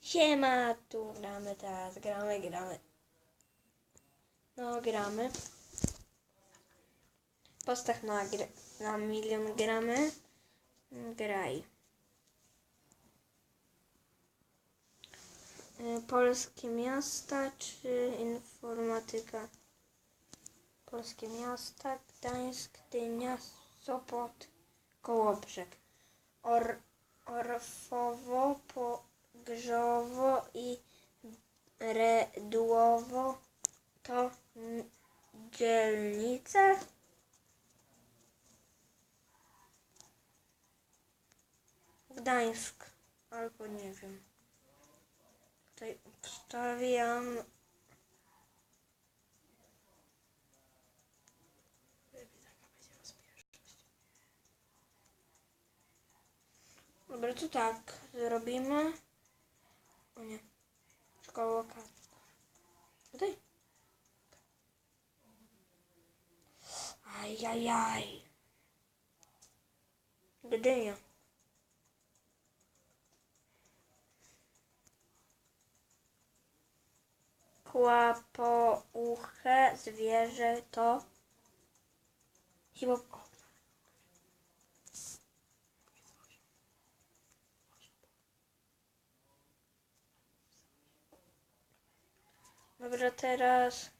Siema, tu gramy teraz, gramy, gramy. No, gramy. Postaw na, na milion gramy. Graj. Y, Polskie miasta czy informatyka? Polskie miasta, Gdańsk, Gdynia, Sopot, Kołobrzeg. Or, Orfowo, Pogrzowo i Redłowo to dzielnice? Gdańsk, albo nie wiem. Tutaj wstawiam. Dobra, to tak zrobimy. O nie. Szkoła lokalna. Tutaj. Ajajaj. Gdynia. Kłapouche zwierzę to Dobra, teraz.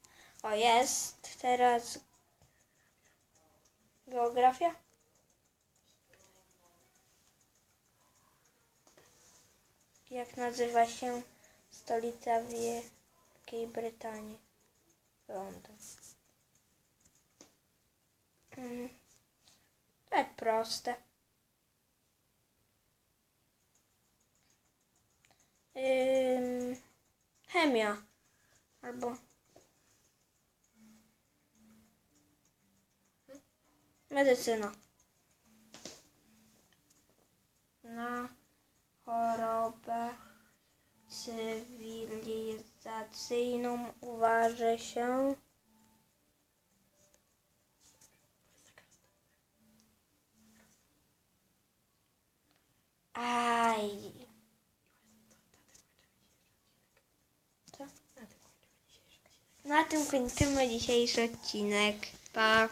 O, jest. Teraz. Geografia? Jak nazywa się stolica Wielkiej Brytanii? Londyn. Mm. Tak proste. Ym, chemia. Albo. Medycyna. Na chorobę cywilizacyjną uważa się. Na tym kończymy dzisiejszy odcinek. Pa.